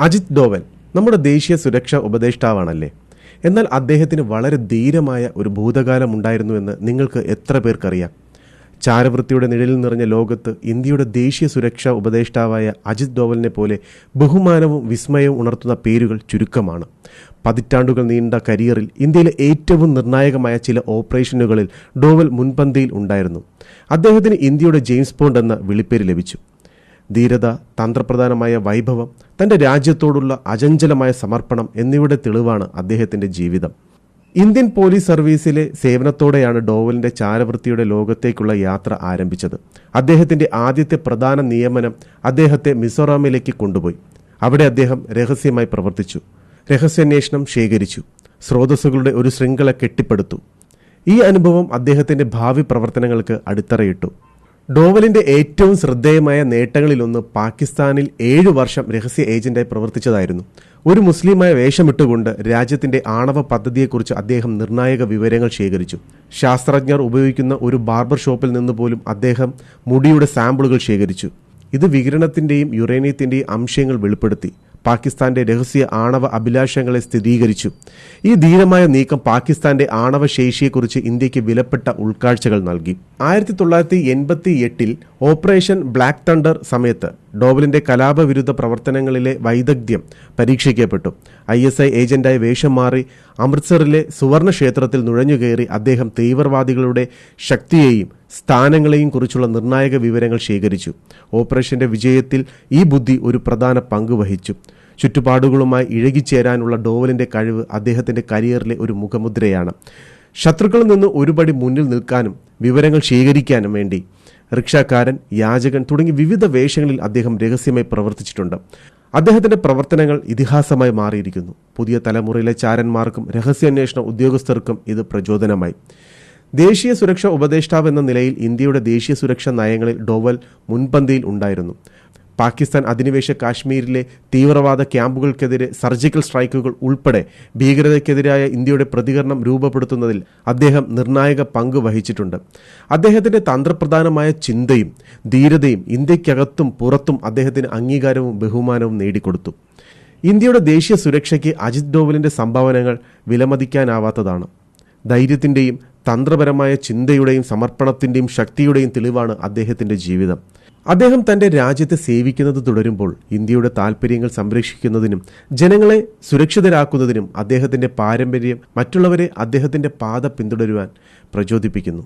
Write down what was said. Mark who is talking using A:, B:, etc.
A: അജിത് ഡോവൽ നമ്മുടെ ദേശീയ സുരക്ഷാ ഉപദേഷ്ടാവാണല്ലേ? എന്നാൽ അദ്ദേഹത്തിന് വളരെ ധീരമായ ഒരു ഭൂതകാലം ഉണ്ടായിരുന്നു എന്ന് നിങ്ങൾക്ക് എത്ര പേർക്കറിയാം? ചാരവൃത്തിയുടെ നിഴലിൽ നിറഞ്ഞ ലോകത്ത് ഇന്ത്യയുടെ ദേശീയ സുരക്ഷാ ഉപദേഷ്ടാവായ അജിത് ഡോവലിനെ പോലെ ബഹുമാനവും വിസ്മയവും ഉണർത്തുന്ന പേരുകൾ ചുരുക്കമാണ്. പതിറ്റാണ്ടുകൾ നീണ്ട കരിയറിൽ ഇന്ത്യയിലെ ഏറ്റവും നിർണായകമായ ചില ഓപ്പറേഷനുകളിൽ ഡോവൽ മുൻപന്തിയിൽ ഉണ്ടായിരുന്നു. അദ്ദേഹത്തിന് ഇന്ത്യയുടെ ജെയിംസ് ബോണ്ട് എന്ന വിളിപ്പേര് ലഭിച്ചു. ധീരത തന്ത്രപ്രധാനമായ വൈഭവം തന്റെ രാജ്യത്തോടുള്ള അചഞ്ചലമായ സമർപ്പണം എന്നിവയുടെ തെളിവാണ് അദ്ദേഹത്തിന്റെ ജീവിതം. ഇന്ത്യൻ പോലീസ് സർവീസിലെ സേവനത്തോടെയാണ് ഡോവലിന്റെ ചാരവൃത്തിയുടെ ലോകത്തേക്കുള്ള യാത്ര ആരംഭിച്ചത്. അദ്ദേഹത്തിന്റെ ആദ്യത്തെ പ്രധാന നിയമനം അദ്ദേഹത്തെ മിസോറാമിലേക്ക് കൊണ്ടുപോയി. അവിടെ അദ്ദേഹം രഹസ്യമായി പ്രവർത്തിച്ചു. രഹസ്യാന്വേഷണം ശേഖരിച്ചു. സ്രോതസ്സുകളുടെ ഒരു ശൃംഖല കെട്ടിപ്പടുത്തു. ഈ അനുഭവം അദ്ദേഹത്തിന്റെ ഭാവി പ്രവർത്തനങ്ങൾക്ക് അടിത്തറയിട്ടു. ഡോവലിന്റെ ഏറ്റവും ശ്രദ്ധേയമായ നേട്ടങ്ങളിലൊന്ന് പാകിസ്ഥാനിൽ ഏഴു വർഷം രഹസ്യ ഏജന്റായി പ്രവർത്തിച്ചതായിരുന്നു. ഒരു മുസ്ലിമായ വേഷമിട്ടുകൊണ്ട് രാജ്യത്തിന്റെ ആണവ പദ്ധതിയെക്കുറിച്ച് അദ്ദേഹം നിർണായക വിവരങ്ങൾ ശേഖരിച്ചു. ശാസ്ത്രജ്ഞർ ഉപയോഗിക്കുന്ന ഒരു ബാർബർ ഷോപ്പിൽ നിന്ന് പോലും അദ്ദേഹം മുടിയുടെ സാമ്പിളുകൾ ശേഖരിച്ചു. ഇത് വികിരണത്തിന്റെയും യുറേനിയത്തിന്റെയും അംശങ്ങൾ വെളിപ്പെടുത്തി. പാകിസ്ഥാന്റെ രഹസ്യ ആണവ അഭിലാഷങ്ങളെ സ്ഥിരീകരിച്ചു. ഈ ധീരമായ നീക്കം പാകിസ്ഥാന്റെ ആണവ ശേഷിയെക്കുറിച്ച് ഇന്ത്യയ്ക്ക് വിലപ്പെട്ട ഉൾക്കാഴ്ചകൾ നൽകി. ആയിരത്തി തൊള്ളായിരത്തി എൺപത്തി എട്ടിൽ ഓപ്പറേഷൻ ബ്ലാക്ക് തണ്ടർ സമയത്ത് ഡോവലിന്റെ കലാപവിരുദ്ധ പ്രവർത്തനങ്ങളിലെ വൈദഗ്ധ്യം പരീക്ഷിക്കപ്പെട്ടു. ഐ എസ് ഐ ഏജന്റായി വേഷം മാറി അമൃത്സറിലെ സുവർണ ക്ഷേത്രത്തിൽ നുഴഞ്ഞുകയറി അദ്ദേഹം തീവ്രവാദികളുടെ ശക്തിയെയും സ്ഥാനങ്ങളെയും കുറിച്ചുള്ള നിർണായക വിവരങ്ങൾ ശേഖരിച്ചു. ഓപ്പറേഷന്റെ വിജയത്തിൽ ഈ ബുദ്ധി ഒരു പ്രധാന പങ്ക് വഹിച്ചു. ചുറ്റുപാടുകളുമായി ഇഴകിച്ചേരാനുള്ള ഡോവലിന്റെ കഴിവ് അദ്ദേഹത്തിന്റെ കരിയറിലെ ഒരു മുഖമുദ്രയാണ്. ശത്രുക്കളിൽ നിന്ന് ഒരുപടി മുന്നിൽ നിൽക്കാനും വിവരങ്ങൾ ശേഖരിക്കാനും വേണ്ടി റിക്ഷാക്കാരൻ യാചകൻ തുടങ്ങി വിവിധ വേഷങ്ങളിൽ അദ്ദേഹം രഹസ്യമായി പ്രവർത്തിച്ചിട്ടുണ്ട്. അദ്ദേഹത്തിന്റെ പ്രവർത്തനങ്ങൾ ഇതിഹാസമായി മാറിയിരിക്കുന്നു. പുതിയ തലമുറയിലെ ചാരന്മാർക്കും രഹസ്യാന്വേഷണ ഉദ്യോഗസ്ഥർക്കും ഇത് പ്രചോദനമായി. ദേശീയ സുരക്ഷാ ഉപദേഷ്ടാവ് എന്ന നിലയിൽ ഇന്ത്യയുടെ ദേശീയ സുരക്ഷാ നയങ്ങളിൽ ഡോവൽ മുൻപന്തിയിൽ ഉണ്ടായിരുന്നു. പാകിസ്ഥാൻ അധിനിവേശ കാശ്മീരിലെ തീവ്രവാദ ക്യാമ്പുകൾക്കെതിരെ സർജിക്കൽ സ്ട്രൈക്കുകൾ ഉൾപ്പെടെ ഭീകരതയ്ക്കെതിരായ ഇന്ത്യയുടെ പ്രതികരണം രൂപപ്പെടുത്തുന്നതിൽ അദ്ദേഹം നിർണായക പങ്ക് വഹിച്ചിട്ടുണ്ട്. അദ്ദേഹത്തിന്റെ തന്ത്രപ്രധാനമായ ചിന്തയും ധീരതയും ഇന്ത്യക്കകത്തും പുറത്തും അദ്ദേഹത്തിന് അംഗീകാരവും ബഹുമാനവും നേടിക്കൊടുത്തു. ഇന്ത്യയുടെ ദേശീയ സുരക്ഷയ്ക്ക് അജിത് ഡോവലിന്റെ സംഭാവനകൾ വിലമതിക്കാനാവാത്തതാണ്. ധൈര്യത്തിന്റെയും തന്ത്രപരമായ ചിന്തയുടെയും സമർപ്പണത്തിന്റെയും ശക്തിയുടെയും തെളിവാണ് അദ്ദേഹത്തിന്റെ ജീവിതം. അദ്ദേഹം തന്റെ രാജ്യത്തെ സേവിക്കുന്നത് തുടരുമ്പോൾ ഇന്ത്യയുടെ താൽപ്പര്യങ്ങൾ സംരക്ഷിക്കുന്നതിനും ജനങ്ങളെ സുരക്ഷിതരാക്കുന്നതിനും അദ്ദേഹത്തിന്റെ പാരമ്പര്യം മറ്റുള്ളവരെ അദ്ദേഹത്തിന്റെ പാത പിന്തുടരുവാൻ പ്രചോദിപ്പിക്കുന്നു.